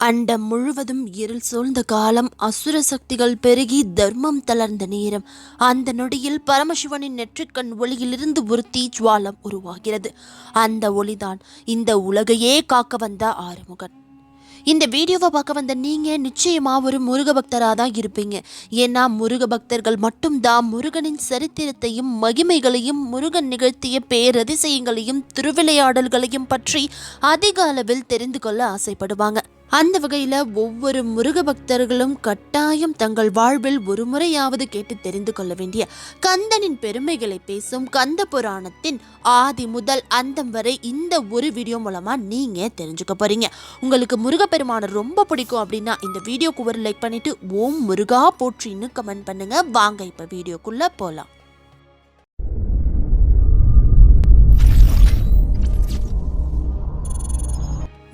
அண்டம் முழுவதும் இருள் சூழ்ந்த காலம் அசுர சக்திகள் பெருகி தர்மம் தளர்ந்த நேரம். அந்த நொடியில் பரமசிவனின் நெற்றிக்கண் ஒளியிலிருந்து ஒரு தீஜ்வாலம் உருவாகிறது. அந்த ஒளிதான் இந்த உலகையே காக்க வந்த ஆறுமுகன். இந்த வீடியோவை பார்க்க வந்த நீங்க நிச்சயமா ஒரு முருக பக்தராக தான் இருப்பீங்க. ஏன்னா முருக பக்தர்கள் மட்டும்தான் முருகனின் சரித்திரத்தையும் மகிமைகளையும் முருகன் நிகழ்த்திய பேரதிசயங்களையும் திருவிளையாடல்களையும் பற்றி அதிக அளவில் தெரிந்து கொள்ள ஆசைப்படுவாங்க. அந்த வகையில் ஒவ்வொரு முருக பக்தர்களும் கட்டாயம் தங்கள் வாழ்வில் ஒரு முறையாவது கேட்டு தெரிந்து கொள்ள வேண்டிய கந்தனின் பெருமைகளை பேசும் கந்த புராணத்தின் ஆதி முதல் அந்தம் வரை இந்த ஒரு வீடியோ மூலமாக நீங்கள் தெரிஞ்சுக்க போகிறீங்க உங்களுக்கு முருகப்பெருமானை ரொம்ப பிடிக்கும் அப்படின்னா இந்த வீடியோக்கு ஒரு லைக் பண்ணிவிட்டு ஓம் முருகா போற்றின்னு கமெண்ட் பண்ணுங்கள் வாங்க இப்போ வீடியோக்குள்ளே போகலாம்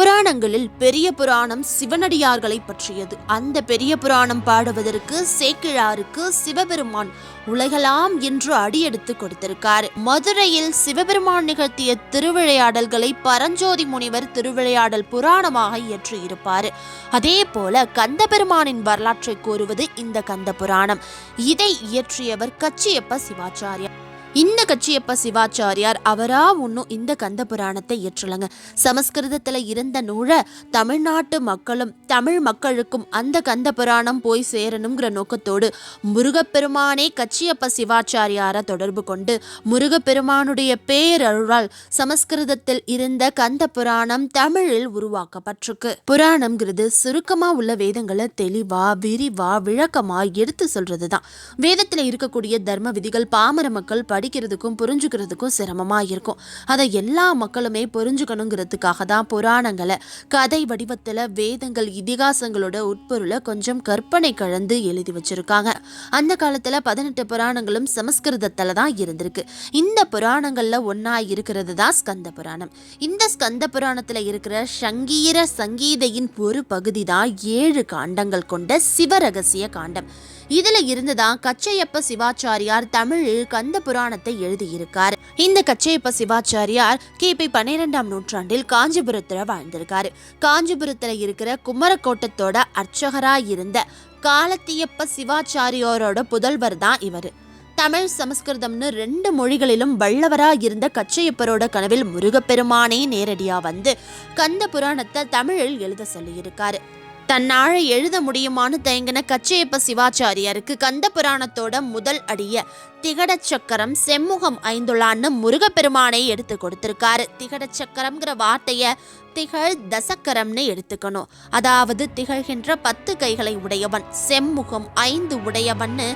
புராணங்களில் பெரிய புராணம் சிவனடியார்களை பற்றியது. அந்த பெரிய புராணம் பாடுவதற்கு சேக்கிழாருக்கு சிவபெருமான் உலகலாம் என்று அடியெடுத்து கொடுத்திருக்கார். மதுரையில் சிவபெருமான் நிகழ்த்திய திருவிளையாடல்களை பரஞ்சோதி முனிவர் திருவிளையாடல் புராணமாக இயற்றியிருப்பார். அதே போல கந்த பெருமானின் வரலாற்றை கூறுவது இந்த கந்த புராணம். இதை இயற்றியவர் கச்சியப்ப சிவாச்சாரியார். இந்த கச்சியப்ப சிவாச்சாரியார் அவரா ஒன்றும் இந்த கந்த புராணத்தை ஏற்றுள்ளங்க சமஸ்கிருதத்தில் இருந்த நூலை தமிழ்நாட்டு மக்களும் தமிழ் மக்களுக்கும் அந்த கந்த புராணம் போய் சேரணுங்கிற நோக்கத்தோடு முருகப்பெருமானே கச்சியப்ப சிவாச்சாரியாரை தொடர்பு கொண்டு முருகப்பெருமானுடைய பேரருளால் சமஸ்கிருதத்தில் இருந்த கந்த புராணம் தமிழில் உருவாக்கப்பட்டிருக்கு. புராணம்ங்கிறது சுருக்கமாக உள்ள வேதங்களை தெளிவா விரிவா விளக்கமாக எடுத்து சொல்றதுதான். வேதத்தில் இருக்கக்கூடிய தர்ம விதிகள் பாமர மக்கள் படி படிக்கிறதுக்கும் புரிஞ்சுக்கிறதுக்கும் சிரமமாக இருக்கும். அதை எல்லா மக்களுமே புரிஞ்சுக்கணுங்கிறதுக்காக தான் புராணங்களை கதை வடிவத்தில் வேதங்கள் இதிகாசங்களோட உட்பொருளை கொஞ்சம் கற்பனை கலந்து எழுதி வச்சிருக்காங்க. அந்த காலத்துல பதினெட்டு புராணங்களும் சமஸ்கிருதத்தில் தான் இருந்திருக்கு. இந்த புராணங்களில் ஒன்றா இருக்கிறது தான் ஸ்கந்த புராணம். இந்த ஸ்கந்த புராணத்தில் இருக்கிற சங்கீர சங்கீதையின் ஒரு பகுதி தான் ஏழு காண்டங்கள் கொண்ட சிவரகசிய காண்டம். இதுல இருந்துதான் கச்சையப்ப சிவாச்சாரியார் தமிழில் கந்த புராணத்தை எழுதியிருக்கார். இந்த கச்சையப்ப சிவாச்சாரியார் கிபி பன்னிரெண்டாம் நூற்றாண்டில் காஞ்சிபுரத்துல வாழ்ந்திருக்காரு. காஞ்சிபுரத்துல இருக்கிற குமரக்கோட்டத்தோட அர்ச்சகரா இருந்த காலத்தியப்ப சிவாச்சாரியாரோட புதல்வர் தான் இவர். தமிழ் சமஸ்கிருதம்னு ரெண்டு மொழிகளிலும் வல்லவரா இருந்த கச்சையப்பரோட கனவில் முருகப்பெருமானே நேரடியா வந்து கந்த புராணத்தை தமிழில் எழுத சொல்லியிருக்காரு. தன்னால எழுத முடியுமான்னு தயங்கின கச்சையப்ப சிவாச்சாரியாருக்கு கந்த புராணத்தோட முதல் அடிய திகட சக்கரம் செம்முகம் ஐந்துளான்னு முருகப்பெருமானை எடுத்து கொடுத்திருக்காரு. திகட சக்கரம்ங்கிற வார்த்தைய திகழ் தசக்கரம்னு எடுத்துக்கணும். அதாவது திகழ்கின்ற பத்து கைகளை உடையவன் செம்முகம் ஐந்து உடையவன்னு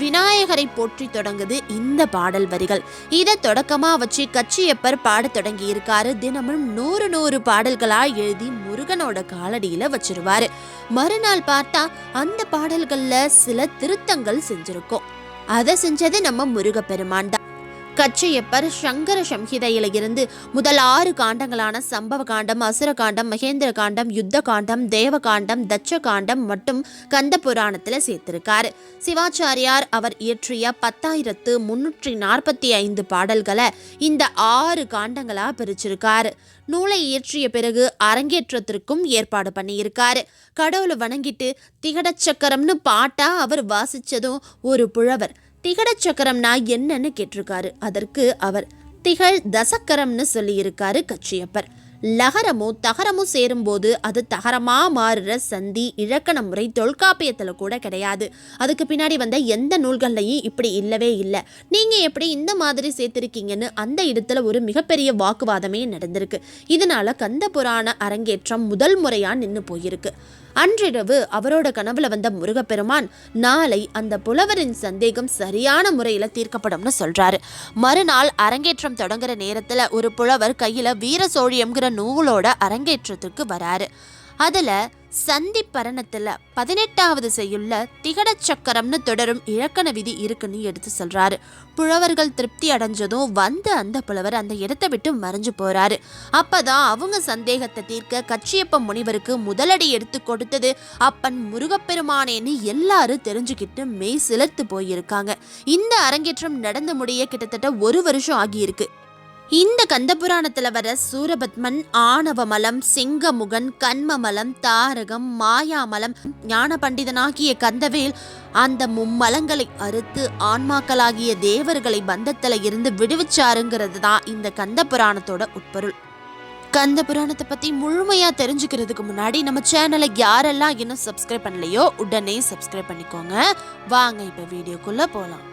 விநாயகரை போற்றி தொடங்குது இந்த பாடல் வரிகள். இதை தொடக்கமா வச்சு கச்சியப்பர் பாட தொடங்கி இருக்காரு தினமும் நூறு நூறு பாடல்களா எழுதி முருகனோட காலடியில வச்சிருவாரு. மறுநாள் பார்த்தா அந்த பாடல்கள்ல சில திருத்தங்கள் செஞ்சிருக்கோம். அதை செஞ்சது நம்ம முருகப்பெருமான் தான். கச்சையப்பர் சங்கர சம்ஹிதையில இருந்து முதல் ஆறு காண்டங்களான சம்பவ காண்டம் அசுர காண்டம் மகேந்திர காண்டம் யுத்த காண்டம் தேவ காண்டம் தட்ச காண்டம் மற்றும் கந்த புராணத்தில் சேர்த்திருக்காரு. சிவாச்சாரியார் அவர் இயற்றிய பத்தாயிரத்து முன்னூற்றி நாற்பத்தி ஐந்து பாடல்களை இந்த ஆறு காண்டங்களா பிரிச்சிருக்காரு. நூலை இயற்றிய பிறகு அரங்கேற்றத்திற்கும் ஏற்பாடு பண்ணியிருக்காரு. கடவுளை வணங்கிட்டு திகடச்சக்கரம்னு பாட்டா அவர் வாசிச்சதும் ஒரு புழவர் திகட சக்கரம்னா என்னன்னு கேட்டிருக்காரு. அதற்கு அவர் திகழ் தசக்கரம்னு சொல்லியிருக்காரு கச்சியப்பர். லகரமும் தகரமும் சேரும்போது அது தகரமாக மாறுற சந்தி இலக்கண முறை தொல்காப்பியத்தில் கூட கிடையாது. அதுக்கு பின்னாடி வந்த எந்த நூல்கள்லையும் இப்படி இல்லவே இல்லை. நீங்கள் எப்படி இந்த மாதிரி சேர்த்திருக்கீங்கன்னு அந்த இடத்துல ஒரு மிகப்பெரிய வாக்குவாதமே நடந்திருக்கு. இதனால கந்த புராண அரங்கேற்றம் முதல் முறையாக நின்று போயிருக்கு. அன்றிரவு அவரோட கனவுல வந்த முருகப்பெருமான் நாளை அந்த புலவரின் சந்தேகம் சரியான முறையில் தீர்க்கப்படும்னு சொல்றாரு. மறுநாள் அரங்கேற்றம் தொடங்குற நேரத்துல ஒரு புலவர் கையில வீர சோழியம்ங்கிற நூலோட அரங்கேற்றத்துக்கு வராரு. அதில் சந்தி பரணத்துல பதினெட்டாவது செய்யுள்ள திகட சக்கரம்னு தொடரும் இலக்கண விதி இருக்குன்னு எடுத்து சொல்றாரு. புலவர்கள் திருப்தி அடைஞ்சதும் வந்த அந்த புலவர் அந்த இடத்தை விட்டு மறைஞ்சு போறாரு. அப்பதான் அவங்க சந்தேகத்தை தீர்க்க கச்சியப்ப முனிவருக்கு முதலடி எடுத்து கொடுத்தது அப்பன் முருகப்பெருமானேன்னு எல்லாரும் தெரிஞ்சுக்கிட்டு மெய் சிலர்த்து போயிருக்காங்க. இந்த அரங்கேற்றம் நடந்து முடிய கிட்டத்தட்ட ஒரு வருஷம் ஆகியிருக்கு. இந்த கந்தபுராணத்துல வர சூரபத்மன் ஆணவமலம் சிங்கமுகன் கண்மமலம் தாரகம் மாயாமலம் ஞான பண்டிதனாகிய கந்தவேல் அந்த மும்மலங்களை அறுத்து ஆன்மாக்களாகிய தேவர்களை பந்தத்துல இருந்து விடுவிச்சாருங்கிறது தான் இந்த கந்த புராணத்தோட உட்பொருள். கந்த புராணத்தை பத்தி முழுமையா தெரிஞ்சுக்கிறதுக்கு முன்னாடி நம்ம சேனலை யாரெல்லாம் இன்னும் சப்ஸ்கிரைப் பண்ணலையோ உடனே சப்ஸ்கிரைப் பண்ணிக்கோங்க. வாங்க இப்ப வீடியோக்குள்ள போலாம்.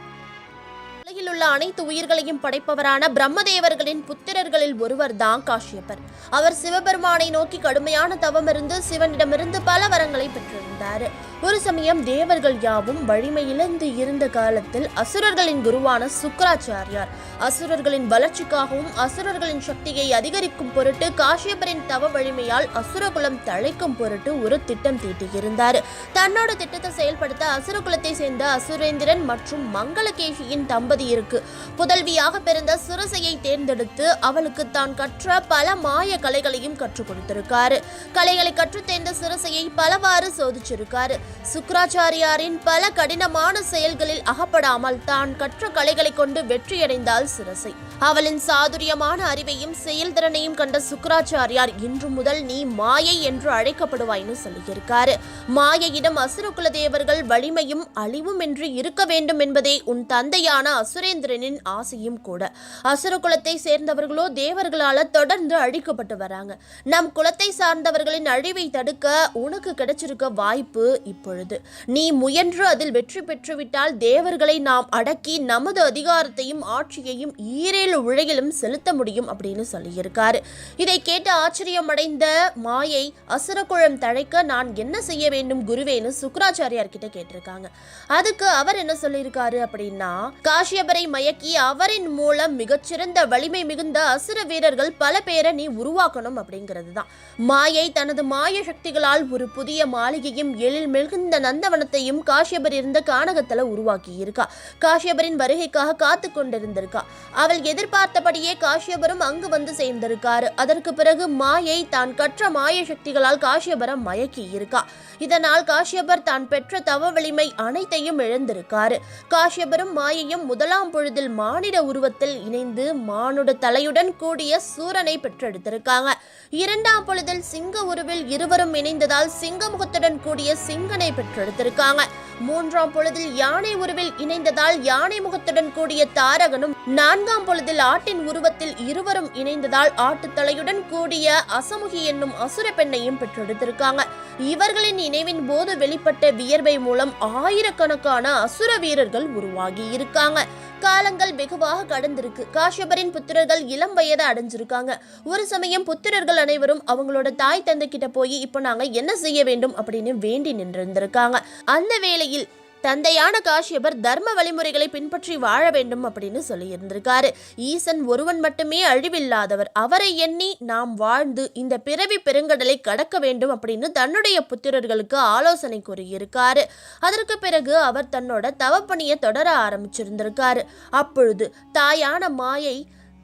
பூமியில் உள்ள அனைத்து உயிர்களையும் படைப்பவரான பிரம்மதேவர்களின் புத்திரர்களில் ஒருவர் தான் காஷ்யப்பர். அவர் சிவபெருமானை நோக்கி கடுமையான தவமிருந்து சிவனிடமிருந்து பல வரங்களை பெற்றிருந்தார். ஒரு சமயம் தேவர்கள் யாவும் வலிமையிழந்து இருந்த காலத்தில் அசுரர்களின் குருவான சுக்கராச்சாரியார் அசுரர்களின் வளர்ச்சிக்காகவும் அசுரர்களின் சக்தியை அதிகரிக்கும் பொருட்டு காஷ்யப்பரின் தவ வலிமையால் அசுரகுலம் தழைக்கும் பொருட்டு ஒரு திட்டம் தீட்டியிருந்தார். தன்னோட திட்டத்தை செயல்படுத்த அசுரகுலத்தை சேர்ந்த அசுரேந்திரன் மற்றும் மங்களகேஷியின் தம்பதி இருக்கு. புதல்வியாக பிறந்த சிறுசையை தேர்ந்தெடுத்து அவளுக்கு தான் கற்ற பல மாய கலைகளையும் கற்றுக் கொடுத்திருக்காரு. கலைகளை கற்றுத் தேர்ந்த சிறுசையை பலவாறு சோதிச்சிருக்காரு. சுக்கராச்சாரியாரின் பல கடினமான செயல்களில் அகப்படாமல் தான் கற்ற கலைகளை கொண்டு வெற்றியடைந்தாள் சுரசை அவளின் சாதுரியமான அறிவையும் செயல்திறனையும் கண்ட சுக்கராச்சாரியார் இன்று முதல் நீ மாயை என்று அழைக்கப்படுவாய்னு சொல்லியிருக்காரு. மாயையிடம் அசுரகுல தேவர்கள் வலிமையும் அழிவும் என்று இருக்க வேண்டும் என்பதே உன் தந்தையான அசுரேந்திரனின் ஆசையும் கூட. அசுர குலத்தை சேர்ந்தவர்களோ தேவர்களால தொடர்ந்து அழிக்கப்பட்டு வராங்க. நம் குலத்தை சார்ந்தவர்களின் அழிவை தடுக்க உனக்கு கிடைச்சிருக்க வாய்ப்பு இப்பொழுது. நீ முயன்று அதில் வெற்றி பெற்றுவிட்டால் தேவர்களை நாம் அடக்கி நமது அதிகாரத்தையும் ஆட்சியையும் ஈரேழு உலகிலும் செலுத்த முடியும் அப்படின்னு சொல்லியிருக்காரு. இதை கேட்டு ஆச்சரியமடைந்த மாயை அசுரகுழம் தழைக்க நான் என்ன செய்ய வேண்டும் குருவேன்னு சுக்கராச்சாரியார் கிட்ட கேட்டிருக்காங்க. அதுக்கு அவர் என்ன சொல்லியிருக்காரு அப்படின்னா காஷ்யபரை மயக்கி அவரின் மூலம் மிகச்சிறந்த வலிமை மிகுந்த அசுர வீரர்கள் பல பேரை நீ உருவாக்கணும் அப்படிங்கிறது தான் மாயை தனது மாய சக்திகளால் ஒரு புதிய மாளிகையும் எழில் மிகுந்த நந்தவனத்தையும் காஷ்யபர் இருந்த கானகத்தில் உருவாக்கி இருக்கா காஷ்யபரின் வருகைக்காக காத்து கொண்டிருந்திருக்கா. அவள் எதிர்பார்த்தபடியே காஷ்யபரும் அங்கு வந்து சேர்ந்திருக்காரு. அதற்கு பிறகு மாயை தான் கற்ற மாய சக்திகளால் காஷ்யபரை மயக்கி இருக்கா இதனால் காஷ்யபர் தான் பெற்ற தவ வலிமை அனைத்தையும் இழந்திருக்காரு. காஷ்யபரும் மாயையும் முதலாம் பொழுதில் மானிட உருவத்தில் இணைந்து மானுட தலையுடன் கூடிய சூரனை பெற்றெடுத்திருக்காங்க. இரண்டாம் பொழுதில் சிங்க உருவில் இருவரும் இணைந்ததால் சிங்கமுகத்துடன் கூடிய சிங்கனை பெற்றெடுத்திருக்காங்க. மூன்றாம் பொழுதில் யானை உருவில் இணைந்ததால் யானை முகத்துடன் கூடிய தாரகனும் நான்காம் பொழுதில் ஆட்டின் உருவத்தில் இருவரும் இணைந்ததால் ஆட்டுத்தலையுடன் கூடிய அசமுகி என்னும் அசுர பெண்ணையும் பெற்றெடுத்திருக்காங்க. இவர்களின் இணைவின் போது வெளிப்பட்ட வியர்வை மூலம் ஆயிரக்கணக்கான அசுர வீரர்கள் உருவாகி இருக்காங்க காலங்கள் வெகுவாக கடந்திருக்கு. காஷ்யபரின் புத்திரர்கள் இளம் வயதை அடைஞ்சிருக்காங்க. ஒரு சமயம் புத்திரர்கள் அனைவரும் அவங்களோட தாய் தந்தை கிட்ட போய் இப்போ நாங்க என்ன செய்ய வேண்டும்? அப்படின்னு வேண்டி நின்றிருந்திருக்காங்க. அந்த வேளையில் தந்தையான காஷ்யபர் தர்ம வழிமுறைகளை பின்பற்றி வாழ வேண்டும் அப்படின்னு சொல்லியிருந்திருக்காரு ஈசன் ஒருவன் மட்டுமே அழிவில்லாதவர். அவரை எண்ணி நாம் வாழ்ந்து இந்த பிறவி பெருங்கடலை கடக்க வேண்டும் அப்படின்னு தன்னுடைய புத்திரர்களுக்கு ஆலோசனை கூறியிருக்காரு. அதற்கு பிறகு அவர் தன்னோட தவப்பணியை தொடர ஆரம்பிச்சிருந்திருக்காரு. அப்பொழுது தாயான மாயை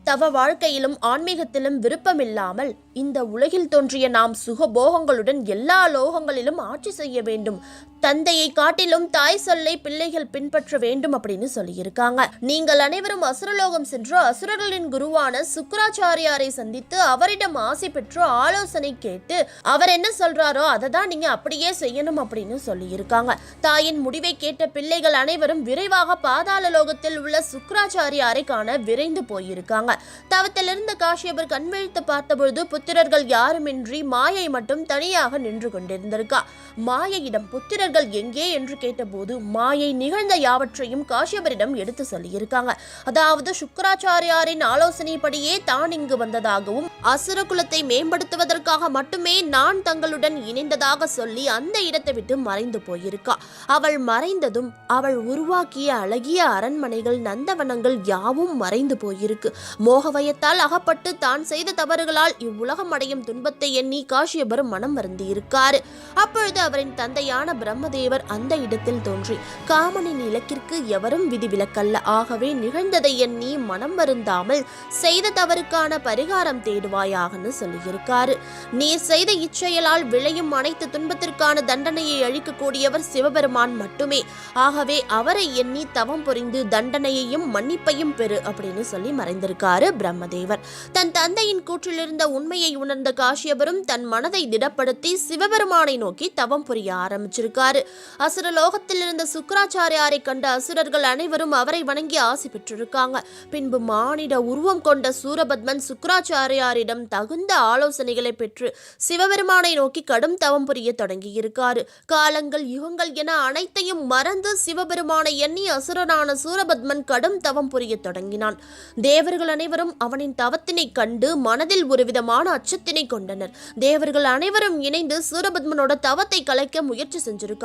தவ வாழ்க்கையிலும் ஆன்மீகத்திலும் விருப்பமில்லாமல் இந்த உலகில் தோன்றிய நாம் சுகபோகங்களுடன் எல்லா லோகங்களிலும் ஆட்சி செய்ய வேண்டும். தந்தையை காட்டிலும் தாய் சொல்லை பிள்ளைகள் பின்பற்ற வேண்டும் அப்படின்னு சொல்லியிருக்காங்க. நீங்கள் அனைவரும் அசுரலோகம் சென்று அசுரர்களின் குருவான சுக்கராச்சாரியாரை சந்தித்து அவரிடம் ஆசை பெற்று ஆலோசனை கேட்டு அவர் என்ன சொல்றாரோ அதை தான் நீங்க அப்படியே செய்யணும் அப்படின்னு சொல்லியிருக்காங்க. தாயின் முடிவை கேட்ட பிள்ளைகள் அனைவரும் விரைவாக பாதாள லோகத்தில் உள்ள சுக்கராச்சாரியாரை காண விரைந்து போயிருக்காங்க. தவத்திலிருந்து காஷ்யபர் கண்விழித்து பார்த்தபொழுது புத்திரர்கள் யாருமின்றி மாயை மட்டும் தனியாக நின்று கொண்டிருந்திருக்கா. மாயையிடம் புத்திரர் மனிதர்கள் எங்கே என்று கேட்டபோது மாயை நிகழ்ந்த யாவற்றையும் காஷ்யபரிடம் எடுத்து சொல்லியிருக்காங்க. அதாவது சுக்கராச்சாரியாரின் ஆலோசனைப்படியே தான் இங்கு வந்ததாகவும் அசுர குலத்தை மேம்படுத்துவதற்காக மட்டுமே நான் தங்களுடன் இணைந்ததாக சொல்லி அந்த இடத்தை விட்டு மறைந்து போயிருக்கா. அவள் மறைந்ததும் அவள் உருவாக்கிய அழகிய அரண்மனைகள் நந்தவனங்கள் யாவும் மறைந்து போயிருக்கு. மோகவயத்தால் அகப்பட்டு தான் செய்த தவறுகளால் இவ்வுலகம் அடையும் துன்பத்தை எண்ணி காஷ்யபர் மனம் வருந்தி இருக்காரு அப்பொழுது அவரின் தந்தையான பிரம்மதேவர் அந்த இடத்தில் தோன்றி காமனின் இலக்கிற்கு எவரும் விதிவிலக்கல்ல. ஆகவே நிகழ்ந்ததை எண்ணி மனம் வருந்தாமல் செய்த தவறுக்கான பரிகாரம் தேடுவாயாகன்னு சொல்லியிருக்காரு. நீர் செய்த இச்செயலால் விளையும் அனைத்து துன்பத்திற்கான தண்டனையை அழிக்கக்கூடியவர் சிவபெருமான் மட்டுமே. ஆகவே அவரை எண்ணி தவம் புரிந்து தண்டனையையும் மன்னிப்பையும் பெறு அப்படின்னு சொல்லி மறைந்திருக்காரு பிரம்மதேவர். தன் தந்தையின் கூற்றிலிருந்த உண்மையை உணர்ந்த காஷ்யபரும் தன் மனதை திடப்படுத்தி சிவபெருமானை நோக்கி தவம் புரிய ஆரம்பிச்சிருக்காரு. அசுரலோகத்தில் இருந்த சுக்கராச்சாரியாரை கண்ட அசுரர்கள் அனைவரும் அவரை வணங்கி ஆசி பெற்றிருக்காங்க. பின்பு மானிட உருவம் கொண்ட சூரபத்மன் சுக்கராச்சாரியாரிடம் தகுந்த ஆலோசனைகளை பெற்று சிவபெருமானை நோக்கி கடும் தவம் புரிய தொடங்கியிருக்காரு. காலங்கள் யுகங்கள் என அனைத்தையும் மறந்து சிவபெருமானை எண்ணி அசுரனான சூரபத்மன் கடும் தவம் புரிய தொடங்கினான். தேவர்கள் அனைவரும் அவனின் தவத்தினை கண்டு மனதில் ஒருவிதமான அச்சத்தினை கொண்டனர். தேவர்கள் அனைவரும் இணைந்து சூரபத்மனோட தவத்தை கலைக்க முயற்சி செஞ்சிருக்காங்க.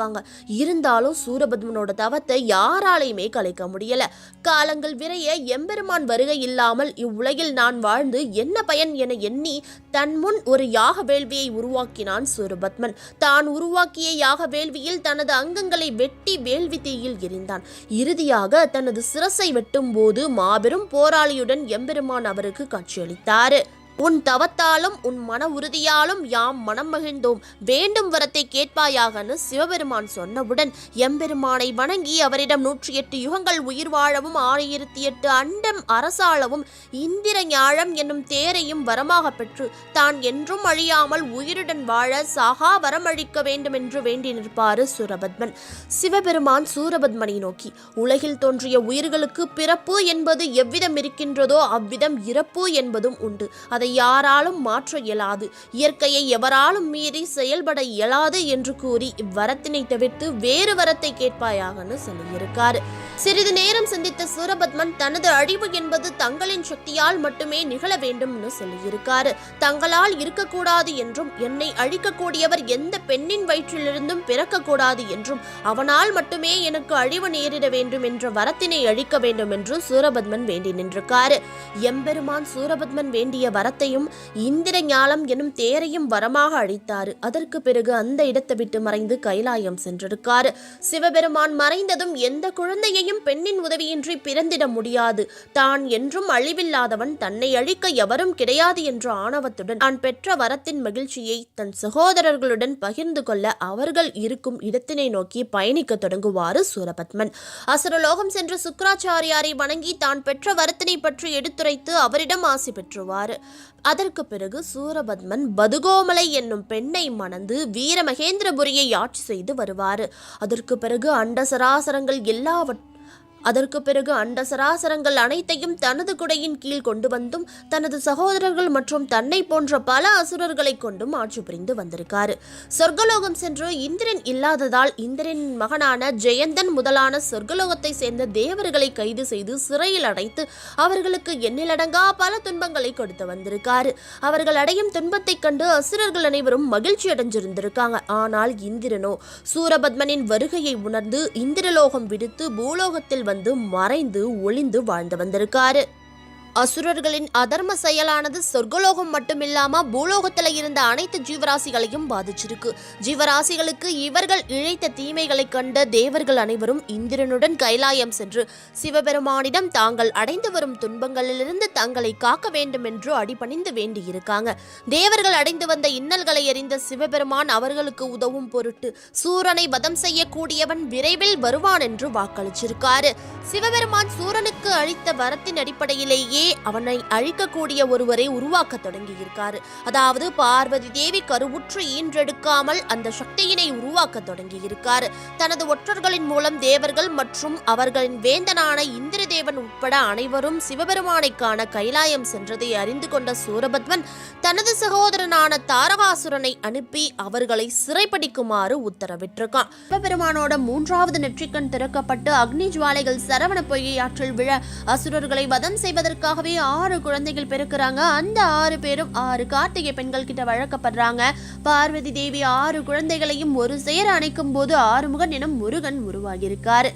இருந்தாலும் சூரபத்மனோட தவத்தை யாராலையுமே கலைக்க முடியல. காலங்கள் விரைய எம்பெருமான் வருகை இல்லாமல் இவ்வுலகில் நான் வாழ்ந்து என்ன பயன் என எண்ணி தன் முன் ஒரு யாக வேள்வியை உருவாக்கினான் சூரபத்மன். தான் உருவாக்கிய யாக வேள்வியில் தனது அங்கங்களை வெட்டி வேள்வி தீயில் எரிந்தான் இறுதியாக தனது சிரசை வெட்டும் போது மாபெரும் போராளியுடன் எம்பெருமான் அவருக்கு காட்சியளித்தார். உன் தவத்தாலும் உன் மன உறுதியாலும் யாம் மனம் மகிழ்ந்தோம். வேண்டும் வரத்தை கேட்பாயாகன்னு சிவபெருமான் சொன்னவுடன் எம்பெருமானை வணங்கி அவரிடம் நூற்றி எட்டு யுகங்கள் உயிர் வாழவும் ஆயிரத்தி எட்டு அண்டம் அரசாளவும் இந்திர ஞாழம் என்னும் தேரையும் வரமாக பெற்று தான் என்றும் அழியாமல் உயிருடன் வாழ சாகா வரமழிக்க வேண்டும் என்று வேண்டி நிற்பாரு சூரபத்மன். சிவபெருமான் சூரபத்மனை நோக்கி உலகில் தோன்றிய உயிர்களுக்கு பிறப்பு என்பது எவ்விதம் இருக்கின்றதோ அவ்விதம் இறப்பு என்பதும் உண்டு. அதை யாராலும் மாற்ற இயலாது. இயற்கையை எவராலும் மீறி செயல்பட இயலாது என்று கூறி இவ்வரத்தினை தவிர்த்து வேறு வரத்தை கேட்பாயாகன்னு சொல்லியிருக்காரு. சிறிது நேரம் சிந்தித்த சூரபத்மன் தனது அழிவு என்பது தங்களின் சக்தியால் மட்டுமே நிகழ வேண்டும்னு சொல்லியிருக்காரு. தங்களால் இருக்கக்கூடாது என்றும் என்னை அழிக்கக்கூடியவர் எந்த பெண்ணின் வயிற்றிலிருந்தும் பிறக்கக்கூடாது என்றும் அவனால் மட்டுமே எனக்கு அழிவு நேரிட வேண்டும் என்ற வரத்தினை அழிக்க வேண்டும் என்று சூரபத்மன் வேண்டி நின்றிருக்காரு. எம்பெருமான் சூரபத்மன் வேண்டிய வரத்தையும் இந்திர ஞாலம் எனும் தேரையும் வரமாக அழித்தாரு. அதற்கு பிறகு அந்த இடத்தை விட்டு மறைந்து கைலாயம் சென்றிருக்காரு சிவபெருமான் மறைந்ததும் எந்த குழந்தையையும் பெண்ணின் உதவியின்றி பிறந்திட முடியாது. தான் என்றும் அழிவில்லாதவன் தன்னை அழிக்க எவரும் கிடையாது என்ற ஆணவத்துடன் தான் பெற்ற வரத்தின் மகிழ்ச்சியை தன் சகோதரர்களுடன் பகிர்ந்து கொள்ள அவர்கள் இருக்கும் இடத்தினை நோக்கி பயணிக்க தொடங்குவாரு சூரபத்மன். அசுரலோகம் சென்று சுக்கராச்சாரியாரை வணங்கி தான் பெற்ற வரத்தினை பற்றி எடுத்துரைத்து அவரிடம் ஆசி பெற்றுவார். அதற்கு பிறகு சூரபத்மன் பதுகோமலை என்னும் பெண்ணை மணந்து வீரமகேந்திரபுரியை ஆட்சி செய்து வருவார். அதற்கு பிறகு அண்ட சராசரங்கள் எல்லாவற்றையும் அதற்கு பிறகு அண்ட சராசரங்கள் அனைத்தையும் தனது குடையின் கீழ் கொண்டு வந்தும் தனது சகோதரர்கள் மற்றும் தன்னை போன்ற பல அசுரர்களை கொண்டும் ஆட்சி புரிந்து வந்திருக்காரு. சொர்க்கலோகம் சென்று இந்திரன் இல்லாததால் இந்திரனின் மகனான ஜெயந்தன் முதலான சொர்க்கலோகத்தை சேர்ந்த தேவர்களை கைது செய்து சிறையில் அடைத்து அவர்களுக்கு எண்ணிலடங்கா பல துன்பங்களை கொடுத்து வந்திருக்காரு. அவர்கள் அடையும் துன்பத்தைக் கண்டு அசுரர்கள் அனைவரும் மகிழ்ச்சி அடைஞ்சிருந்திருக்காங்க. ஆனால் இந்திரனோ சூரபத்மனின் வருகையை உணர்ந்து இந்திரலோகம் விடுத்து பூலோகத்தில் வந்து மறைந்து ஒளிந்து வாழ்ந்து வந்திருக்காரு. அசுரர்களின் அதர்ம செயலானது சொர்க்கலோகம் மட்டுமில்லாம பூலோகத்தில் இருந்த அனைத்து ஜீவராசிகளையும் பாதிச்சிருக்கு. ஜீவராசிகளுக்கு இவர்கள் இழைத்த தீமைகளை கண்ட தேவர்கள் அனைவரும் இந்திரனுடன் கைலாயம் சென்று சிவபெருமானிடம் தாங்கள் அடைந்து வரும் துன்பங்களிலிருந்து தங்களை காக்க வேண்டும் என்று அடிபணிந்து வேண்டியிருக்காங்க. தேவர்கள் அடைந்து வந்த இன்னல்களை அறிந்த சிவபெருமான் அவர்களுக்கு உதவும் பொருட்டு சூரனை வதம் செய்யக்கூடியவன் விரைவில் வருவான் என்று வாக்களிச்சிருக்காரு. சிவபெருமான் சூரனுக்கு அளித்த வரத்தின் அடிப்படையிலேயே அவனை அழிக்கக்கூடிய ஒருவரை உருவாக்க தொடங்கி இருக்காரு அதாவது பார்வதி தேவி கருவுற்று ஈன்றெடுக்காமல் அந்த சக்தியினை உருவாக்க தொடங்கி இருக்காரு தனது ஒற்றர்களின் மூலம் தேவர்கள் மற்றும் அவர்களின் வேந்தனான இந்திரதேவன் உட்பட அனைவரும் சிவபெருமானை காண கைலாயம் சென்றதை அறிந்து கொண்ட சூரபத்மன் தனது சகோதரனான தாரகாசுரனை அனுப்பி அவர்களை சிறைப்பிடிக்குமாறு உத்தரவிட்டிருக்கான். சிவபெருமானோட மூன்றாவது நெற்றிக்கண் திறக்கப்பட்டு அக்னி ஜுவாலைகள் சரவண பொய்கை ஆற்றில் விழ அசுரர்களை வதம் செய்வதற்காக செய்வதற்காகவே ஆறு குழந்தைகள் பிறக்கிறாங்க. அந்த ஆறு பேரும் ஆறு கார்த்திகை பெண்கள் கிட்ட வழக்கப்படுறாங்க. பார்வதி தேவி ஆறு குழந்தைகளையும் ஒரு சேர அணைக்கும் போது ஆறுமுகன் எனும் முருகன் உருவாகியிருக்காரு.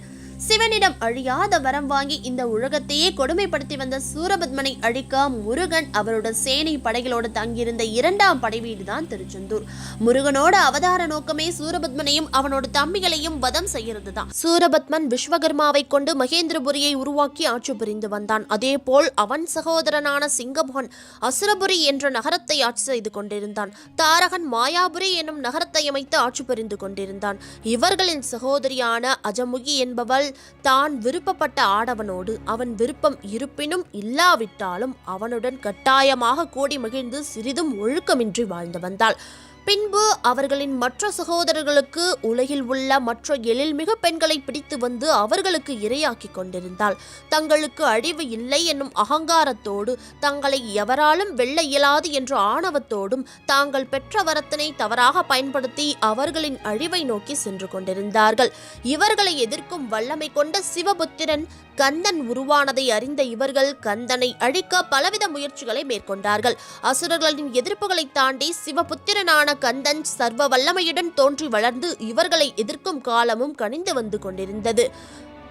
சிவனிடம் அழியாத வரம் வாங்கி இந்த உலகத்தையே கொடுமைப்படுத்தி வந்த சூரபத்மனை அழிக்க முருகன் அவரோட சேனை படைகளோடு தங்கியிருந்த இரண்டாம் படைவீடு தான் திருச்செந்தூர். முருகனோட அவதார நோக்கமே சூரபத்மனையும் அவனோட தம்பிகளையும் வதம் செய்யறது தான். சூரபத்மன் விஸ்வகர்மாவை கொண்டு மகேந்திரபுரியை உருவாக்கி ஆட்சி புரிந்து வந்தான். அதேபோல் அவன் சகோதரனான சிங்கமோகன் அசுரபுரி என்ற நகரத்தை ஆட்சி செய்து கொண்டிருந்தான். தாரகன் மாயாபுரி என்னும் நகரத்தை அமைத்து ஆட்சி புரிந்து கொண்டிருந்தான். இவர்களின் சகோதரியான அஜமுகி என்பவள் தான் விருப்பப்பட்ட ஆடவனோடு அவன் விருப்பம் இருப்பினும் இல்லாவிட்டாலும் அவனுடன் கட்டாயமாக கூடி மகிழ்ந்து சிறிதும் ஒழுக்கமின்றி வாழ்ந்து வந்தாள். பின்பு அவர்களின் மற்ற சகோதரர்களுக்கு உலகில் உள்ள மற்ற எழில்மிகு பெண்களை பிடித்து வந்து அவர்களுக்கு இரையாக்கி கொண்டிருந்தாள். தங்களுக்கு அழிவு இல்லை என்னும் அகங்காரத்தோடு தங்களை எவராலும் வெல்ல இயலாது என்ற ஆணவத்தோடும் தாங்கள் பெற்ற வரத்தினை தவறாக பயன்படுத்தி அவர்களின் அழிவை நோக்கி சென்று கொண்டிருந்தார்கள். இவர்களை எதிர்க்கும் வல்லமை கொண்ட சிவபுத்திரன் கந்தன் உருவானதை அறிந்த இவர்கள் கந்தனை அழிக்க பலவித முயற்சிகளை மேற்கொண்டார்கள். அசுரர்களின் எதிர்ப்புகளை தாண்டி சிவபுத்திரனான கந்தன் சர்வ வல்லமையுடன் தோன்றி வளர்ந்து இவர்களை எதிர்க்கும் காலமும் கனிந்து வந்து கொண்டிருந்தது.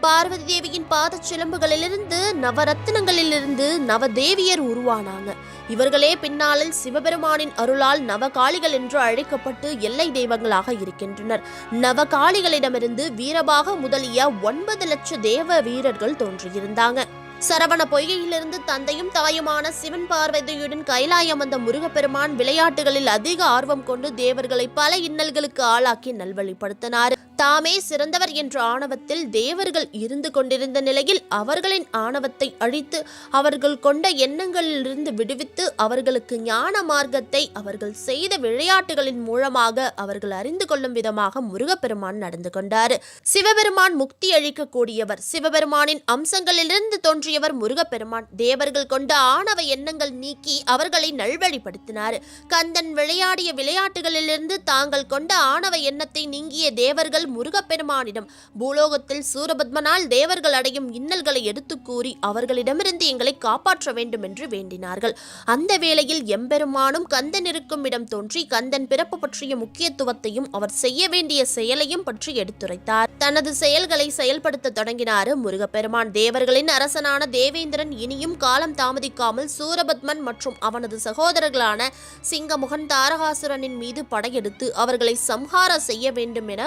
பார்வதி தேவியின் பாத சிலம்புகளிலிருந்து நவரத்தினங்களிலிருந்து நவதேவியர் உருவானாங்க. இவர்களே பின்னாளில் சிவபெருமானின் அருளால் நவகாளிகள் என்று அழைக்கப்பட்டு எல்லை தெய்வங்களாக இருக்கின்றனர். நவகாளிகளிடமிருந்து வீரபாக முதலிய ஒன்பது லட்ச தேவ வீரர்கள் தோன்றியிருந்தாங்க. சரவண பொய்கையிலிருந்து தந்தையும் தாயுமான சிவன் பார்வதியுடன் கைலாயம் வந்த முருகப்பெருமான் விளையாட்டுகளில் அதிக ஆர்வம் கொண்டு தேவர்களை பல இன்னல்களுக்கு ஆளாக்கி நல்வழிப்படுத்தினார். தாமே சிறந்தவர் என்ற ஆணவத்தில் தேவர்கள் இருந்து கொண்டிருந்த நிலையில் அவர்களின் ஆணவத்தை அழித்து அவர்கள் கொண்ட எண்ணங்களிலிருந்து விடுவித்து அவர்களுக்கு ஞான மார்க்கத்தை அவர்கள் செய்த விளையாட்டுகளின் மூலமாக அவர்கள் அறிந்து கொள்ளும் விதமாக முருகப்பெருமான் நடந்து கொண்டார். சிவபெருமான் முக்தி அளிக்கக்கூடியவர் சிவபெருமானின் அம்சங்களிலிருந்து தோன்றியவர் முருகப்பெருமான். தேவர்கள் கொண்ட ஆணவ எண்ணங்கள் நீக்கி அவர்களை நல்வழிப்படுத்தினார். கந்தன் விளையாடிய விளையாட்டுகளிலிருந்து தாங்கள் கொண்ட ஆணவ எண்ணத்தை நீங்கிய தேவர்கள் முருகப்பெருமானிடம் பூலோகத்தில் சூரபத்மனால் தேவர்கள் அடையும் இன்னல்களை எடுத்து கூறி அவர்களிடமிருந்து எங்களை காப்பாற்ற வேண்டும் என்று வேண்டினார்கள். அந்த வேளையில் எம்பெருமானும் கந்தன் இருக்கும் இடம் தோன்றி கந்தன் பிறப்பு பற்றிய முக்கியத்துவத்தையும் அவர் செய்ய வேண்டிய செயலையும் பற்றி எடுத்துரைத்தார். தனது செயல்களை செயல்படுத்த தொடங்கினார் முருகப்பெருமான். தேவர்களின் அரசனான தேவேந்திரன் இனியும் காலம் தாமதிக்காமல் சூரபத்மன் மற்றும் அவனது சகோதரர்களான சிங்கமுகன் தாரகாசுரனின் மீது படையெடுத்து அவர்களை சம்ஹார செய்ய வேண்டும் என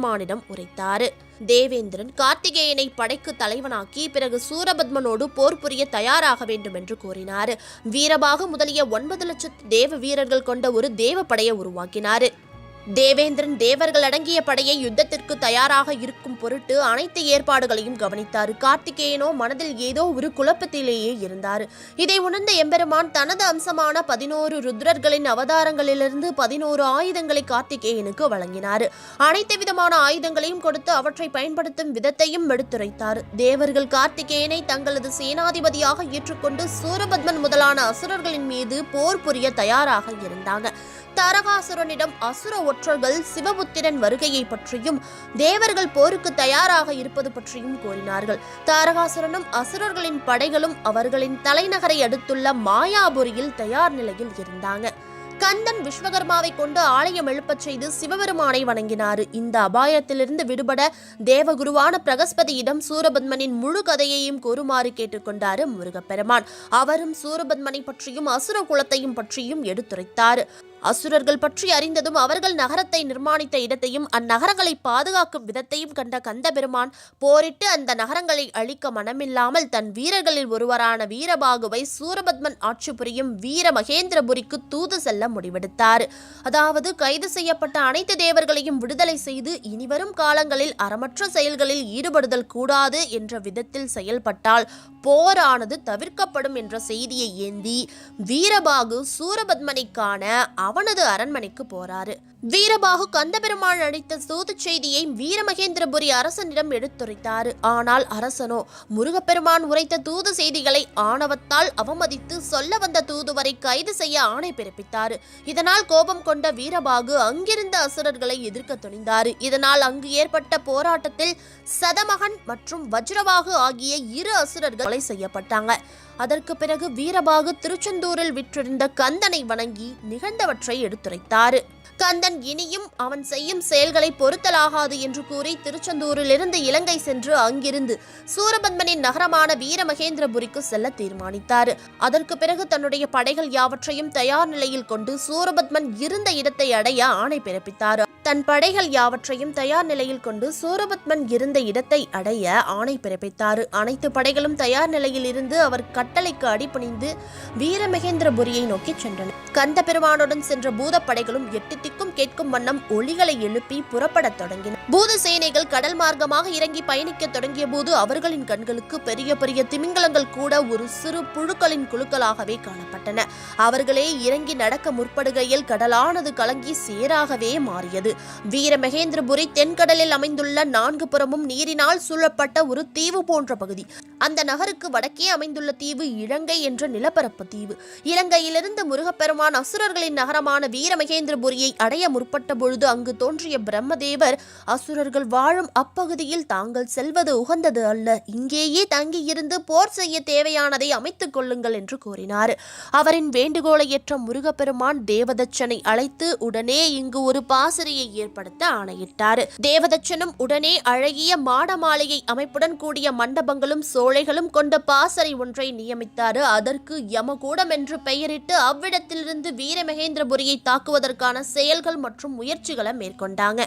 எம்பெருமானிடம் உரைத்தார். தேவேந்திரன் கார்த்திகேயனை படைக்கு தலைவனாக்கி பிறகு சூரபத்மனோடு போர் புரிய தயாராக வேண்டும் என்று கூறினார். வீரபாகு முதலிய ஒன்பது லட்சத்து தேவ வீரர்கள் கொண்ட ஒரு தேவ படையை உருவாக்கினார். தேவேந்திரன் தேவர்கள் அடங்கிய படையை யுத்தத்திற்கு தயாராக இருக்கும் பொருட்டு அனைத்து ஏற்பாடுகளையும் கவனித்தார். கார்த்திகேயனோ மனதில் ஏதோ ஒரு குழப்பத்திலேயே இருந்தார். இதை உணர்ந்த எம்பெருமான் தனது அம்சமான பதினோரு ருத்ரர்களின் அவதாரங்களிலிருந்து பதினோரு ஆயுதங்களை கார்த்திகேயனுக்கு வழங்கினார். அனைத்து விதமான ஆயுதங்களையும் கொடுத்து அவற்றை பயன்படுத்தும் விதத்தையும் எடுத்துரைத்தார். தேவர்கள் கார்த்திகேயனை தங்களது சேனாதிபதியாக ஏற்றுக்கொண்டு சூரபத்மன் முதலான அசுரர்களின் மீது போர் புரிய தயாராக இருந்தாங்க. தாரகாசுரனிடம் அசுர ஒற்றர்கள் சிவபுத்திரன் வருகையை பற்றியும் தேவர்கள் போருக்கு தயாராக இருப்பது பற்றியும் கூறினார்கள். தாரகாசுரனும் அசுரர்களின் படைகளும் அவர்களின் தலைநகரை அடுத்துள்ள மாயாபுரியில் தயார் நிலையில் இருந்தாங்க. கந்தன் விஸ்வகர்மாவை கொண்டு ஆலயம் எழுப்பச் செய்து சிவபெருமானை வணங்கினார். இந்த அபாயத்திலிருந்து விடுபட தேவகுருவான பிரகஸ்பதியிடம் சூரபத்மனின் முழு கதையையும் கூறுமாறு கேட்டுக்கொண்டார் முருகப்பெருமான். அவரும் சூரபத்மனை பற்றியும் அசுர குலத்தையும் பற்றியும் எடுத்துரைத்தார். அசுரர்கள் பற்றி அறிந்ததும் அவர்கள் நகரத்தை நிர்மாணித்த இடத்தையும் அந்நகரங்களை பாதுகாக்கும் விதத்தையும் கண்ட கந்தபெருமான் போரிட்டு அந்த நகரங்களை அழிக்க மனமில்லாமல் தன் வீரர்களில் ஒருவரான வீரபாகுவை சூரபத்மன் ஆட்சி புரியும் வீர மகேந்திரபுரிக்கு தூது செல்ல முடிவெடுத்தார். அதாவது கைது செய்யப்பட்ட அனைத்து தேவர்களையும் விடுதலை செய்து இனிவரும் காலங்களில் அறமற்ற செயல்களில் ஈடுபடுதல் கூடாது என்ற விதத்தில் செயல்பட்டால் போரானது தவிர்க்கப்படும் என்ற செய்தியை ஏந்தி வீரபாகு சூரபத்மனை காண அவனது அரண்மனைக்கு போறாரு. வீரபாகு கந்தபெருமாள் அளித்த தூதுச் செய்தியை வீரமகேந்திரபுரி அரசனிடம் எடுத்துரைத்தார். ஆனால் அரசனோ முருகப்பெருமான் உரைத்த தூது செய்திகளை ஆணவத்தால் அவமதித்து சொல்ல வந்த தூதுவரை கைது செய்ய ஆணை பிறப்பித்தார். இதனால் கோபம் கொண்ட வீரபாகு அங்கிருந்த அசுரர்களை எதிர்க்க துணிந்தார். இதனால் அங்கு ஏற்பட்ட போராட்டத்தில் சதமகன் மற்றும் வஜ்ரவாகு ஆகிய இரு அசுரர்கள் கொலை செய்யப்பட்டாங்க. அதற்கு பிறகு வீரபாகு திருச்செந்தூரில் விற்றிருந்த கந்தனை வணங்கி நிகழ்ந்தவற்றை எடுத்துரைத்தார். கந்தன் இனியும் அவன் செய்யும் செயல்களை பொருத்தலாகாது என்று கூறி திருச்செந்தூரிலிருந்து இலங்கை சென்று அங்கிருந்து சூரபத்மனின் நகரமான வீரமகேந்திரபுரிக்கு செல்ல தீர்மானித்தார். அதற்கு பிறகு தன்னுடைய படைகள் யாவற்றையும் தயார் நிலையில் கொண்டு சூரபத்மன் இருந்த இடத்தை அடைய ஆணை பிறப்பித்தார். தன் படைகள் யாவற்றையும் தயார் நிலையில் கொண்டு சூரபத்மன் இருந்த இடத்தை அடைய ஆணை பிறப்பித்தார். அனைத்து படைகளும் தயார் நிலையில் இருந்து அவர் கட்டளைக்கு அடிபணிந்து வீரமகேந்திரபுரியை நோக்கி சென்றன கந்த பெருமானுடன் சென்ற பூதப்படைகளும் எட்டு திக்கும் கேட்கும் வண்ணம் ஒளிகளை எழுப்பி புறப்படத் தொடங்கின பூத சேனைகள் கடல் மார்க்கமாக இறங்கி பயணிக்க தொடங்கிய போது அவர்களின் கண்களுக்கு பெரிய பெரிய திமிங்கலங்கள் கூட ஒரு சிறு புழுக்களின் குழுக்களாகவே காணப்பட்டன. அவர்களே இறங்கி நடக்க முற்படுகையில் கடலானது கலங்கி சேராகவே மாறியது. உள்ளது. வீரமகேந்திரபுரி தென்கடலில் அமைந்துள்ள நான்கு புறமும் நீரினால் சூழப்பட்ட ஒரு தீவு போன்ற பகுதி. அந்த நகருக்கு வடக்கே அமைந்துள்ள தீவு இலங்கை என்ற நிலப்பரப்பு தீவு. இலங்கையிலிருந்து முருகப்பெருமான் அசுரர்களின் நகரமான வீரமகேந்திரபுரியை அடைய முற்பட்ட பொழுது அங்கு தோன்றிய பிரம்மதேவர் அசுரர்கள் வாழும் அப்பகுதியில் தாங்கள் செல்வது உகந்தது அல்ல. இங்கேயே தங்கியிருந்து போர் செய்ய தேவையானதை அமைத்துக் கொள்ளுங்கள் என்று கூறினார். அவரின் வேண்டுகோளை ஏற்ற முருகப்பெருமான் தேவதச்சனை அழைத்து உடனே இங்கு ஒரு பாசறையை ஏற்படுத்த ஆணையிட்டார். தேவதச்சனும் உடனே அழகிய மாட மாளிகை அமைப்புடன் கூடிய மண்டபங்களும் சோலைகளும் கொண்ட பாசறை ஒன்றை நியமித்தார். அதற்கு யமகூடம் என்று பெயரிட்டு அவ்விடத்திலிருந்து வீரமகேந்திரபுரியை தாக்குவதற்கான செயல்கள் மற்றும் முயற்சிகளை மேற்கொண்டாங்க.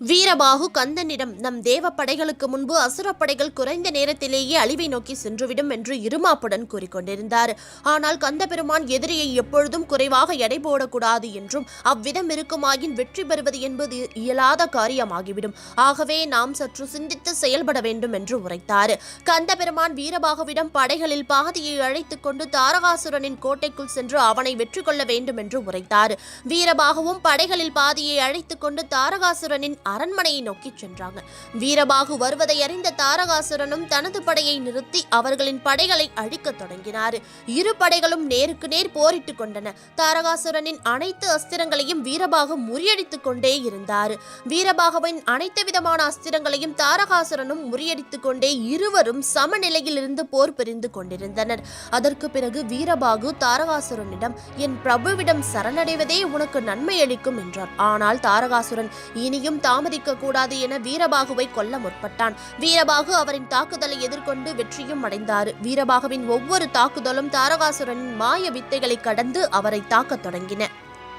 வீரபாகு கந்தனிடம் நம் தேவ படைகளுக்கு முன்பு அசுரப்படைகள் குறைந்த நேரத்திலேயே அழிவை நோக்கி சென்றுவிடும் என்று இருமாப்புடன் கூறிக்கொண்டிருந்தார். ஆனால் கந்தபெருமான் எதிரியை எப்பொழுதும் குறைவாக எடை போடக்கூடாது என்றும் அவ்விதம் இருக்குமாயின் வெற்றி பெறுவது என்பது இயலாத காரியமாகிவிடும். ஆகவே நாம் சற்று சிந்தித்து செயல்பட வேண்டும் என்று உரைத்தார். கந்தபெருமான் வீரபாகுவிடம் படைகளில் பாதியை அழைத்துக் கொண்டு தாரகாசுரனின் கோட்டைக்குள் சென்று அவனை வெற்றி கொள்ள வேண்டும் என்று உரைத்தார். வீரபாகவும் படைகளில் பாதியை அழைத்துக் கொண்டு தாரகாசுரனின் அரண்மனையை நோக்கி சென்றாங்க. வீரபாகு வருவதை அறிந்த தாரகாசுரனும் தனது படையை நிறுத்தி அவர்களின் படைகளை அழிக்க தொடங்கினார். இரு படைகளும் நேருக்கு நேர் போரிட்டுக் கொண்டன. தாரகாசுரனின் அனைத்து அஸ்திரங்களையும் வீரபாகு முறியடித்துக் கொண்டே இருந்தார். வீரபாகுவின் அனைத்து விதமான அஸ்திரங்களையும் தாரகாசுரனும் முறியடித்துக் கொண்டே இருவரும் சமநிலையில் இருந்து போர் பிரிந்து கொண்டிருந்தனர். அதற்கு பிறகு வீரபாகு தாரகாசுரனிடம் என் பிரபுவிடம் சரணடைவதே உனக்கு நன்மை அளிக்கும் என்றார். ஆனால் தாரகாசுரன் இனியும் தான் தாமதிக்க கூடாது என வீரபாகுவை கொல்ல முற்பட்டான். வீரபாகு அவரின் தாக்குதலை எதிர்கொண்டு வெற்றியும் அடைந்தார். வீரபாகுவின் ஒவ்வொரு தாக்குதலும் தாரகாசுரனின் மாய வித்தைகளை கடந்து அவரை தாக்கத் தொடங்கின.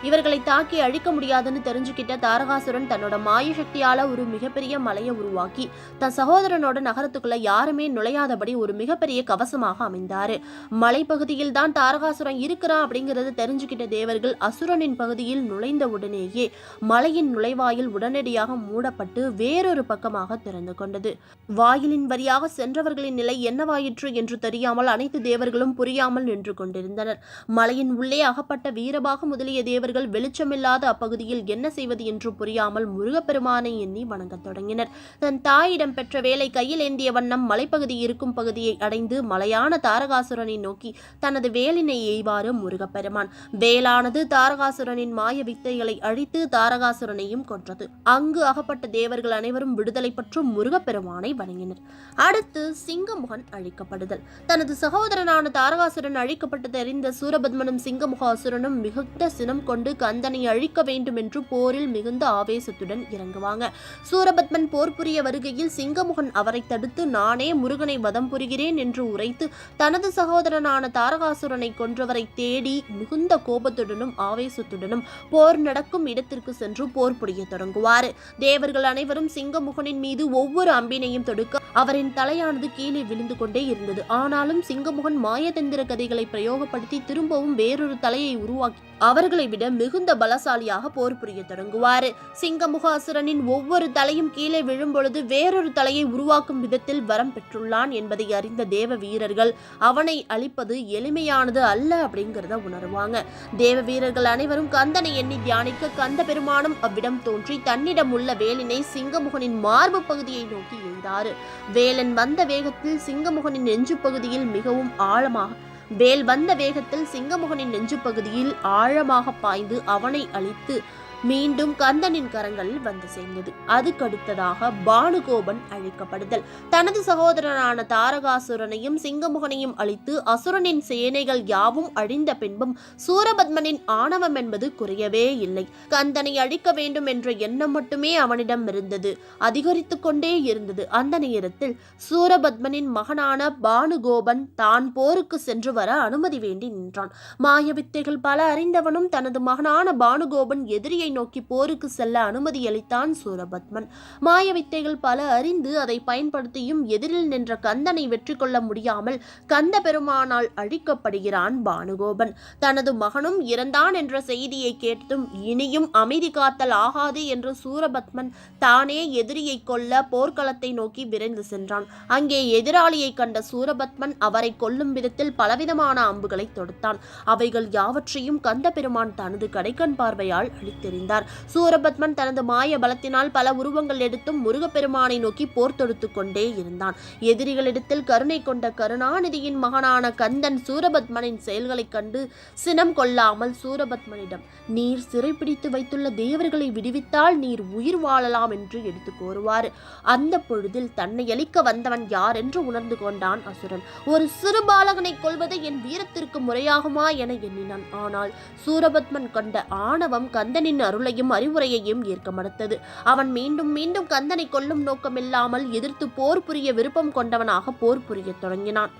இவர்களை தாக்கி அழிக்க முடியாதுன்னு தெரிஞ்சுக்கிட்ட தாரகாசுரன் தன்னோட மாய சக்தியால ஒரு மிகப்பெரிய மலையை உருவாக்கி தன் சகோதரனோட நகரத்துக்குள்ள யாருமே நுழையாதபடி ஒரு மிகப்பெரிய கவசமாக அமைந்தாரு. மலைப்பகுதியில் தான் தாரகாசுரன் இருக்கிறான் அப்படிங்கறது தெரிஞ்சுக்கிட்ட தேவர்கள் அசுரனின் பகுதியில் நுழைந்த உடனேயே மலையின் நுழைவாயில் உடனடியாக மூடப்பட்டு வேறொரு பக்கமாக திறந்து கொண்டது. வாயிலின் வழியாக சென்றவர்களின் நிலை என்னவாயிற்று என்று தெரியாமல் அனைத்து தேவர்களும் புரியாமல் நின்று கொண்டிருந்தனர். மலையின் உள்ளே அகப்பட்ட வீரபாக முதலிய மற்றவர்கள் வெளிச்சமில்லாத அப்பகுதியில் என்ன செய்வது என்று புரியாமல் முருகப்பெருமானை எண்ணி வணங்கத் தொடங்கினர். தன் தாயிடம் பெற்ற வேலை கையில் ஏந்திய வண்ணம் மலைப்பகுதி இருக்கும் பகுதியை அடைந்து மலையான தாரகாசுரனை நோக்கி தனது வேலினை எய்வாறு முருகப்பெருமான். வேலானது தாரகாசுரனின் மாய வித்தைகளை அழித்து தாரகாசுரனையும் கொன்றது. அங்கு அகப்பட்ட தேவர்கள் அனைவரும் விடுதலை பெற்று முருகப்பெருமானை வணங்கினர். அடுத்து சிங்கமுகன் அழிக்கப்படுதல். தனது சகோதரனான தாரகாசுரன் அழிக்கப்பட்டு தெரிந்த சூரபத்மனும் சிங்கமுகாசுரனும் மிகுந்த சினம் கொண்டு கொண்டு கந்தனை அழிக்க வேண்டும் என்று போரில் மிகுந்த ஆவேசத்துடன் இறங்குவாங்க. சூரபத்மன் போர் புரிய வருகையில் சிங்கமுகன் அவரை தடுத்து நானே முருகனை வதம் புரிகிறேன் என்று உரைத்து தனது சகோதரனான தாரகாசுரனை கொன்றவரை தேடி மிகுந்த கோபத்துடனும் ஆவேசத்துடனும் போர் நடக்கும் இடத்திற்கு சென்று போர் புரிய தொடங்குவார். தேவர்கள் அனைவரும் சிங்கமுகனின் மீது ஒவ்வொரு அம்பினையும் தொடுக்க அவரின் தலையானது கீழே விழுந்து கொண்டே இருந்தது. ஆனாலும் சிங்கமுகன் மாயதந்திர கதைகளை பிரயோகப்படுத்தி திரும்பவும் வேறொரு தலையை உருவாக்கி அவர்களை விட மிகுந்த பலசாலியாக போர் புரிய தொடங்குவார். சிங்கமுக அசுரனின் ஒவ்வொரு தலையும் கீழே விழும்பொழுது வேறொரு தலையை உருவாக்கும் விதத்தில் வரம் பெற்றுள்ளான் என்பதை அறிந்த தேவ வீரர்கள் அவனை அழிப்பது எளிமையானது அல்ல அப்படிங்கிறத உணருவாங்க. தேவ வீரர்கள் அனைவரும் கந்தனை எண்ணி தியானிக்க கந்த பெருமானும் அவ்விடம் தோன்றி தன்னிடம் உள்ள வேலினை சிங்கமுகனின் மார்பு பகுதியை நோக்கி எழுந்தாரு வேலன் வந்த வேகத்தில் சிங்கமுகனின் நெஞ்சு பகுதியில் மிகவும் ஆழமாக வேல் வந்த வேகத்தில் சிங்கமுகனின் நெஞ்சு பகுதியில் ஆழமாக பாய்ந்து அவனை அழித்து மீண்டும் கந்தனின் கரங்களில் வந்து சேர்ந்தது. அதுக்கடுத்ததாக பானுகோபன் அழிக்கப்படுதல். தனது சகோதரனான தாரகாசுரனையும் சிங்கமுகனையும் அழித்து அசுரனின் சேனைகள் யாவும் அழிந்த பின்பும் சூரபத்மனின் ஆணவம் என்பது குறையவே இல்லை. கந்தனை அழிக்க வேண்டும் என்ற எண்ணம் மட்டுமே அவனிடம் இருந்தது. அதிகரித்து கொண்டே இருந்தது. அந்த நேரத்தில் சூரபத்மனின் மகனான பானுகோபன் தான் போருக்கு சென்று வர அனுமதி வேண்டி நின்றான். மாயவித்தைகள் பல அறிந்தவனும் தனது மகனான பானுகோபன் எதிரியை நோக்கி போருக்கு செல்ல அனுமதியளித்தான் சூரபத்மன். மாயவித்தைகள் பல அறிந்து அதை பயன்படுத்தியும் எதிரில் நின்ற கந்தனை வெற்றி கொள்ள முடியாமல் கந்த பெருமானால் அழிக்கப்படுகிறான் பானுகோபன். தனது மகனும் இறந்தான் என்ற செய்தியை கேட்டும் இனியும் அமைதி காத்தல் ஆகாது என்று சூரபத்மன் தானே எதிரியை கொல்ல போர்க்களத்தை நோக்கி விரைந்து சென்றான். அங்கே எதிராளியை கண்ட சூரபத்மன் அவரை கொல்லும் விதத்தில் பலவிதமான அம்புகளை தொடுத்தான். அவைகள் யாவற்றையும் கந்த பெருமான் தனது கடைக்கண் பார்வையால் அழித்தெறிந்தார் சூரபத்மன் தனது மாய பலத்தினால் பல உருவங்கள் எடுத்தும் முருகப்பெருமானை நோக்கி போர் தொடுத்து கொண்டே இருந்தான். எதிரிகளிடத்தில் கருணை கொண்ட கருணாநிதியின் மகனான கந்தன் சூரபத்மனின் செயல்களைக் கண்டு சினம் கொள்ளாமல் சூரபத்மனிடம் நீர் சிறைப்பிடித்து வைத்துள்ள தேவர்களை விடுவித்தால் நீர் உயிர் வாழலாம் என்று எடுத்து கோருவார். அந்த பொழுதில் தன்னை அழிக்க வந்தவன் யார் என்று உணர்ந்து கொண்டான் அசுரன். ஒரு சிறு பாலகனை கொல்வது என் வீரத்திற்கு முறையாகுமா என எண்ணினான். ஆனால் சூரபத்மன் கொண்ட ஆணவம் கந்தனின் அருளையும் அறிவுரையையும் ஏற்க மறுத்தது. அவன் மீண்டும் மீண்டும் கந்தனை கொல்லும் நோக்கமில்லாமல் எதிர்த்து போர் புரிய விருப்பம் கொண்டவனாக போர் புரிய தொடங்கினான்.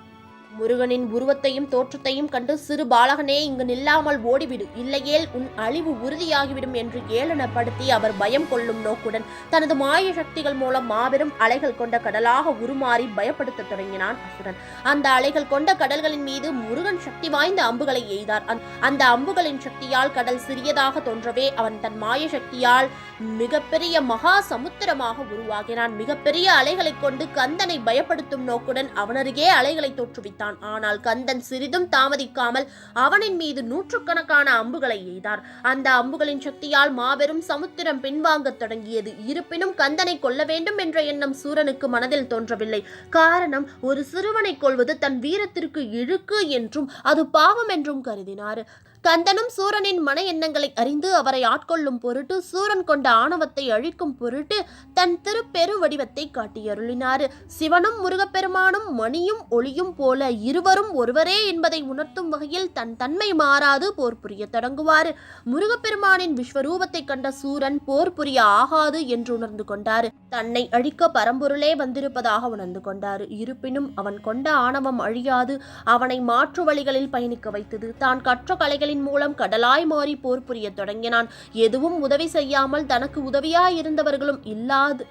முருகனின் உருவத்தையும் தோற்றத்தையும் கண்டு சிறு பாலகனே இங்கு நில்லாமல் ஓடிவிடு. இல்லையேல் உன் அழிவு உறுதியாகிவிடும் என்று ஏளனப்படுத்தி அவர் பயம் கொள்ளும் நோக்குடன் தனது மாய சக்திகள் மூலம் மாபெரும் அலைகள் கொண்ட கடலாக உருமாறி பயப்படுத்தத் தொடங்கினான் அசுரன். அந்த அலைகள் கொண்ட கடல்களின் மீது முருகன் சக்தி வாய்ந்த அம்புகளை எய்தார். அந்த- அந்த அம்புகளின் சக்தியால் கடல் சிறியதாக தோன்றவே அவன் தன் மாய சக்தியால் மிகப்பெரிய மகா சமுத்திரமாக உருவாகினான். மிகப்பெரிய அலைகளைக் கொண்டு கந்தனை பயப்படுத்தும் நோக்குடன் அவனருகே அலைகளை தோற்றுவித்தான். ஆனால் கந்தன் சிறிதும் தாமதிக்காமல் அவனின் மீது நூற்றுக்கணக்கான அம்புகளை எய்தார். அந்த அம்புகளின் சக்தியால் மாபெரும் சமுத்திரம் பின்வாங்கத் தொடங்கியது. இருப்பினும் கந்தனை கொல்ல வேண்டும் என்ற எண்ணம் சூரனுக்கு மனதில் தோன்றவில்லை. காரணம் ஒரு சிறுவனை கொள்வது தன் வீரத்திற்கு இழுக்கு என்றும் அது பாவம் என்றும் கருதினார். கந்தனும் சூரனின் மன எண்ணங்களை அறிந்து அவரை ஆட்கொள்ளும் பொருட்டு சூரன் கொண்ட ஆணவத்தை அழிக்கும் பொருட்டு தன் திருப்பெரு வடிவத்தை காட்டியருளினார். சிவனும் முருகப்பெருமானும் மணியும் ஒளியும் போல இருவரும் ஒருவரே என்பதை உணர்த்தும் வகையில் தன் தன்மை மாறாது போர் புரிய தொடங்குவார். முருகப்பெருமானின் விஸ்வரூபத்தை கண்ட சூரன் போர் புரிய ஆகாது என்று உணர்ந்து கொண்டார். தன்னை அழிக்க பரம்பொருளே வந்திருப்பதாக உணர்ந்து கொண்டார். இருப்பினும் அவன் கொண்ட ஆணவம் அழியாது. அவனை மாற்று வழிகளில் பயணிக்க வைத்தது. தான் கற்ற கலைகளின் மூலம் கடலாய் மாறி போர் புரியத் தொடங்கினான். எதுவும் உதவி செய்யாமல் தனக்கு உதவியாய் இருந்தவர்களும் இல்லாது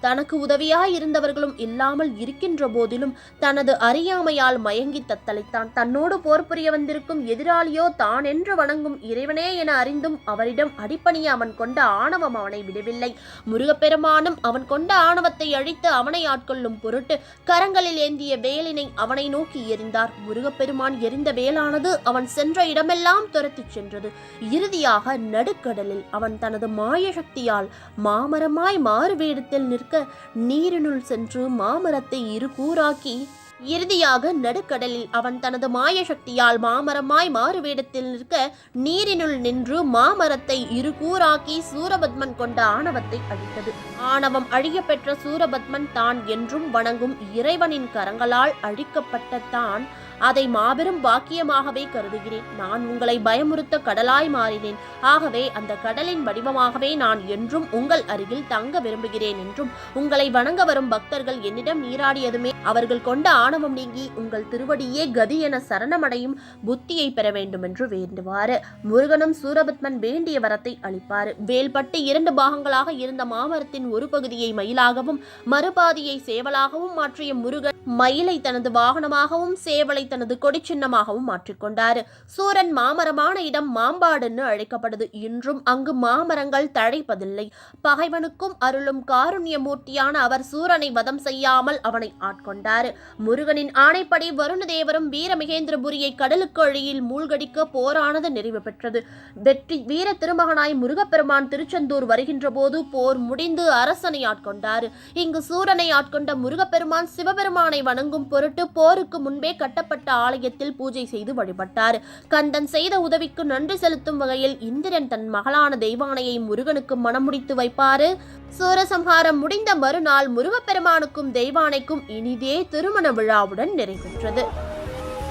தனக்கு உதவியாய் இருந்தவர்களும் இல்லாமல் இருக்கின்ற போதிலும் தனது அறியாமையால் மயங்கி தத்தளித்தான். தன்னோடு போர் புரிய வந்திருக்கும் எதிராளியோ தான் என்று வணங்கும் இறைவனே என அறிந்தும் அவரிடம் அடிப்பணிய அவன் கொண்ட ஆணவம் அவனை விடவில்லை. முருகப்பெருமானும் அவன் கொண்ட ஆணவத்தை அழித்து அவனை ஆட்கொள்ளும் பொருட்டு கரங்களில் ஏந்திய வேலினை அவனை நோக்கி எறிந்தார். முருகப்பெருமான் எறிந்த வேலானது அவன் சென்ற இடமெல்லாம் துரத்திச் சென்றது. இறுதியாக நடுக்கடலில் அவன் தனது மாய சக்தியால் மாமரமாய் மாறுவேடத்தில் நிற்க நீரினுள் சென்று மாமரத்தை இரு கூறாக்கி இறுதியாக நடுக்கடலில் அவன் தனது மாய சக்தியால் மாமரமாய் மாறுவேடத்தில் நிற்க நீரினுள் நின்று மாமரத்தை இரு கூறாக்கி சூரபத்மன் கொண்ட ஆணவத்தை அழித்தது. ஆணவம் அழியப்பெற்ற சூரபத்மன் தான் என்றும் வணங்கும் இறைவனின் கரங்களால் அழிக்கப்பட்ட தான் அதை மாபெரும் பாக்கியமாகவே கருதுகிறேன். நான் உங்களை பயமுறுத்த கடலாய் மாறினேன். ஆகவே அந்த கடலின் வடிவமாகவே நான் என்றும் உங்கள் அருகில் தங்க விரும்புகிறேன் என்றும் உங்களை வணங்க வரும் பக்தர்கள் என்னிடம் நீராடியதுமே அவர்கள் கொண்ட ஆணவம் நீங்கி உங்கள் திருவடியே கதி என சரணமடையும் புத்தியை பெற வேண்டும் என்று வேண்டுவாறு முருகனும் சூரபத்மன் வேண்டிய வரத்தை அளிப்பார். வேல்பட்டு இரண்டு பாகங்களாக இருந்த மாமரத்தின் ஒரு பகுதியை மயிலாகவும் மறுபாதியை சேவலாகவும் மாற்றிய முருகன் மயிலை தனது வாகனமாகவும் சேவலை தனது கொடிச்சின்னமாகவும் மாற்றிக்கொண்டார் சூரன் மாமரமான இடம் மாம்பாடுன்னு அழைக்கப்படுது. இன்றும் அங்கு மாமரங்கள் தழைப்பதில்லை. பகைவனுக்கும் அருளும் காருண்யமூர்த்தியான அவர் சூரனை வதம் செய்யாமல் அவனை ஆட்கொண்டார். முருகனின் ஆணைப்படி வருணதேவரும் வீரமகேந்திரபுரியை கடலுக்கு அழியில் மூழ்கடிக்க போரானது நிறைவு பெற்றது. வெற்றி வீர திருமகனாய் முருகப்பெருமான் திருச்செந்தூர் வருகின்ற போது போர் முடிந்து அரசனை ஆட்கொண்டார். இங்கு சூரனை ஆட்கொண்ட முருகப்பெருமான் சிவபெருமானை வணங்கும் பொருட்டு போருக்கு முன்பே கட்டப்பட்ட ஆலயத்தில் பூஜை செய்து வழிபட்டார். கந்தன் செய்த உதவிக்கு நன்றி செலுத்தும் வகையில் இந்திரன் தன் மகளான தெய்வானையை முருகனுக்கு மணமுடித்து வைப்பாரு. சூரசம்ஹாரம் முடிந்த மறுநாள் முருகப்பெருமானுக்கும் தெய்வானைக்கும் இனிதே திருமண விழாவுடன் நிறைவேற்றது.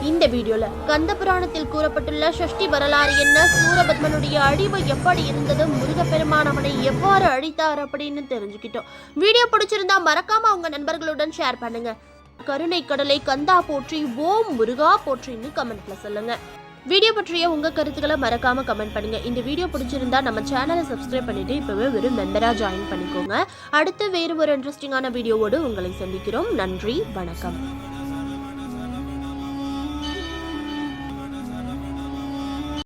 இந்த வீடியோல கந்த புராணத்தில் கூறப்பட்டுள்ள சஷ்டி வரலாறு என்ன? சூரபத்மனுடைய அழிவு எப்படி இருந்தது? முருகப்பெருமான் அவனை எவ்வாறு அழித்தார் அப்படின்னு தெரிஞ்சுக்கிட்டோம். வீடியோ பிடிச்சிருந்தா மறக்காம உங்க நண்பர்களுடன் ஷேர் பண்ணுங்க. கருணை கடலை கந்தா போற்றி ஓம் முருகா போற்றின்னு கமெண்ட்ல சொல்லுங்க. வீடியோ பற்றிய உங்க கருத்துக்களை மறக்காம கமெண்ட் பண்ணுங்க. இந்த வீடியோ பிடிச்சிருந்தா நம்ம சேனலை சப்ஸ்கிரைப் பண்ணிட்டு இப்பவே வெறும் மெம்பரா ஜாயின் பண்ணிக்கோங்க. அடுத்து வேறு ஒரு இன்ட்ரெஸ்டிங்கான வீடியோவோடு உங்களை சந்திக்கிறோம். நன்றி வணக்கம்.